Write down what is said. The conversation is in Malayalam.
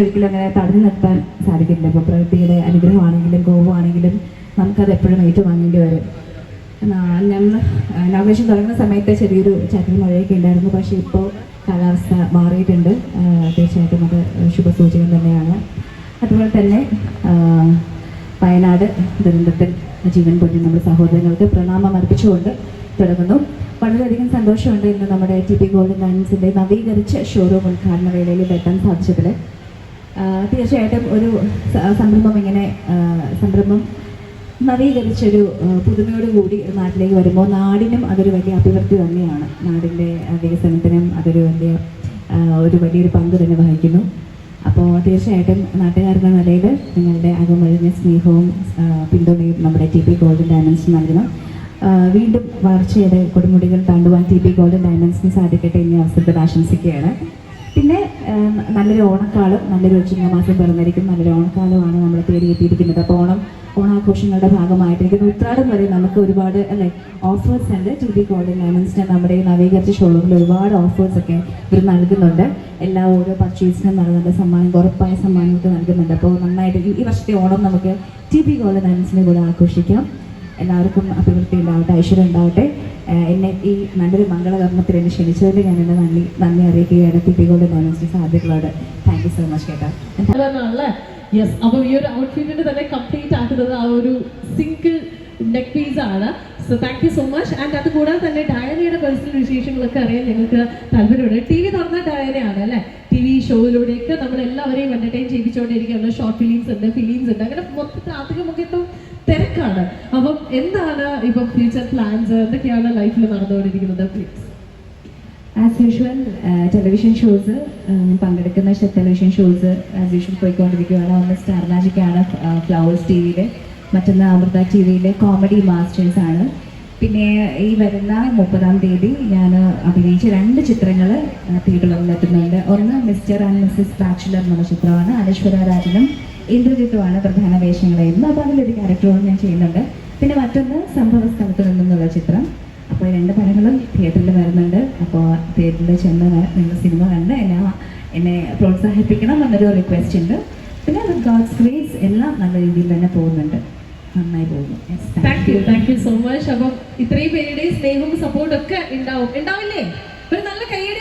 ഒരിക്കലും അങ്ങനെ തടഞ്ഞു നിർത്താൻ സാധിക്കില്ല ഇപ്പോൾ പ്രകൃതിയുടെ അനുഗ്രഹമാണെങ്കിലും കോപമാണെങ്കിലും നമുക്കത് എപ്പോഴും ഏറ്റുവാങ്ങേണ്ടി വരും. ഞങ്ങൾ നവേഷൻ തുടങ്ങുന്ന സമയത്ത് ചെറിയൊരു ചാറ്റൽ മഴയൊക്കെ ഉണ്ടായിരുന്നു. പക്ഷേ ഇപ്പോൾ കാലാവസ്ഥ മാറിയിട്ടുണ്ട്. തീർച്ചയായിട്ടും അത് ശുഭസൂചകം തന്നെയാണ്. അതുപോലെ തന്നെ വയനാട് ദുരന്തത്തിൽ ജീവൻ പൊട്ടി നമ്മുടെ സഹോദരങ്ങൾക്ക് പ്രണാമം അർപ്പിച്ചുകൊണ്ട് തുടങ്ങുന്നു. വളരെയധികം സന്തോഷമുണ്ട് ഇന്ന് നമ്മുടെ ടി പി ഗോൾഡൻ ഡയമണ്ട്സിന്റെ നവീകരിച്ച ഷോറൂം ഉദ്ഘാടന വേളയിൽ എത്താൻ സാധിച്ചതിൽ തീർച്ചയായിട്ടും ഒരു സംരംഭം ഇങ്ങനെ സംരംഭം നവീകരിച്ചൊരു പുതുമയോടുകൂടി നാട്ടിലേക്ക് വരുമ്പോൾ നാടിനും അതൊരു വലിയ അഭിവൃദ്ധി തന്നെയാണ്. നാടിന്റെ വികസനത്തിനും അതൊരു വലിയ ഒരു വലിയൊരു പങ്ക് തന്നെ വഹിക്കുന്നു. അപ്പോൾ തീർച്ചയായിട്ടും നാട്ടുകാരെന്ന നിലയിൽ നിങ്ങളുടെ അകമൊഴിഞ്ഞ സ്നേഹവും പിന്തുണയും നമ്മുടെ ടി പി ഗോൾഡൻ ഡയമണ്ട്സ് നൽകണം. വീണ്ടും വളർച്ചയുടെ കൊടുമുടികൾ താണ്ടുവാൻ ടി പി ഗോൾഡൻ ഡയമണ്ട്സിന് സാധിക്കട്ടെ എന്നീ അവസരത്തിൽ ആശംസിക്കുകയാണ്. നല്ലൊരു ഓണക്കാലം നല്ലൊരു മാസം പിറന്നിരിക്കും നല്ലൊരു ഓണക്കാലമാണ് നമ്മൾ തേടിയെത്തിയിരിക്കുന്നത് അപ്പോൾ ഓണം ഓണാഘോഷങ്ങളുടെ ഭാഗമായിട്ട് ഉത്രാടം വരെ നമുക്ക് ഒരുപാട് അല്ലെ ഓഫേഴ്സ് ഉണ്ട്. ടി വി ഗോൾഡൻ ഡയമണ്ട്സിന്റെ നമ്മുടെ ഈ നവീകരിച്ച ഷോറൂമിൽ ഒരുപാട് ഓഫേഴ്സ് ഒക്കെ ഇവർ നൽകുന്നുണ്ട്. എല്ലാ ഓരോ പർച്ചേസിനും നൽകുന്നുണ്ട്. സമ്മാനം ഉറപ്പായ സമ്മാനങ്ങൾക്ക് നൽകുന്നുണ്ട്. അപ്പോൾ നന്നായിട്ട് ഈ- വർഷത്തെ ഓണം നമുക്ക് ടി വി ഗോൾഡൻ ലെമൺസിനെ കൂടെ ആഘോഷിക്കാം. എല്ലാവർക്കും അഭിവൃദ്ധി ഉണ്ടാവട്ടെ ഐശ്വര്യം ഉണ്ടാവട്ടെ. എന്നെ ഈ നല്ലൊരു മംഗളകർമ്മത്തിൽ എന്നെ ക്ഷണിച്ചതിന് ഞാൻ എന്നെ നന്ദി നന്ദി അറിയിക്കുകയാണ്. ടി പി ഗോൾഡൻ ഡയമണ്ട്സിന്റെ സാധ്യതകളോട്. താങ്ക് യു സോ മച്ച് കേട്ടോ. യെസ് അപ്പോൾ ഈ ഒരു ഔട്ട്ഫിറ്റിന്റെ തന്നെ കംപ്ലീറ്റ് ആക്കുന്നത് ആ ഒരു സിംഗിൾ നെക്ക് പീസ് ആണ്. So thank you so much and അത് കൂടാതെ തന്നെ ഡയനയുടെ പേഴ്സണൽ വിശേഷങ്ങളൊക്കെ അറിയാൻ ഞങ്ങൾക്ക് താല്പര്യമുണ്ട്. ടി വി തുറന്ന ഡയനയാണ് അല്ലെ? ടി വി ഷോയിലൂടെയൊക്കെ നമ്മൾ എല്ലാവരെയും എന്റർടൈൻ ചെയ്യിച്ചുകൊണ്ടിരിക്കുകയാണ് ഷോർട്ട് ഫിലിംസ് ഉണ്ട് ഫിലിംസ് ഉണ്ട്. അങ്ങനെ മൊത്തത്തിൽ അധികം മൊത്തം തിരക്കാണ് അപ്പം എന്താണ് ഇപ്പം ഫ്യൂച്ചർ പ്ലാൻസ് എന്തൊക്കെയാണ് ലൈഫിൽ നടന്നുകൊണ്ടിരിക്കുന്നത്? Please as usual television shows പങ്കെടുക്കുന്ന ടെലിവിഷൻ ഷോസ് ആസ് യൂഷ്വൽ പോയിക്കൊണ്ടിരിക്കുകയാണ്. ഒന്ന് സ്റ്റാർ ആണ് ഫ്ലവേഴ്സ് ടി വിയിലെ മറ്റൊന്ന് അമൃത ടി വിയിലെ കോമഡി മാസ്റ്റേഴ്സ് ആണ്. പിന്നെ ഈ വരുന്ന മുപ്പതാം തീയതി ഞാൻ അഭിനയിച്ച രണ്ട് ചിത്രങ്ങൾ തിയേറ്ററുകളിൽ എത്തുന്നുണ്ട്. ഒന്ന് മിസ്റ്റർ ആൻഡ് മിസ്സസ് ബാച്ചുലർ എന്നുള്ള ചിത്രമാണ്. അനശ്വര രാജനും ഇന്ദ്രജിത്തുമാണ് പ്രധാന വേഷങ്ങളായിരുന്നു അപ്പോൾ അതിലൊരു ക്യാരക്ടറോട് ഞാൻ ചെയ്യുന്നുണ്ട്. പിന്നെ മറ്റൊന്ന് സംഭവ സ്ഥലത്ത് നിന്നുള്ള ചിത്രം. അപ്പോൾ രണ്ട് പടങ്ങളും തിയേറ്ററിൽ വരുന്നുണ്ട്. അപ്പോൾ തിയേറ്ററിൽ ചെന്ന് നിങ്ങൾ സിനിമ കണ്ട് എന്നെ എന്നെ പ്രോത്സാഹിപ്പിക്കണം എന്നൊരു റിക്വസ്റ്റ് ഉണ്ട്. പിന്നെ ഗോഡ്സ് ഗ്രേസ് എല്ലാം നല്ല രീതിയിൽ തന്നെ പോകുന്നുണ്ട്. നന്നായി പോകുന്നു. Thank you thank you so much അപ്പം ഇത്രയും പേരുടെ സ്നേഹവും സപ്പോർട്ടും ഒക്കെ ഉണ്ടാവും. ഉണ്ടാവില്ലേ? ഒരു നല്ല കൈയടി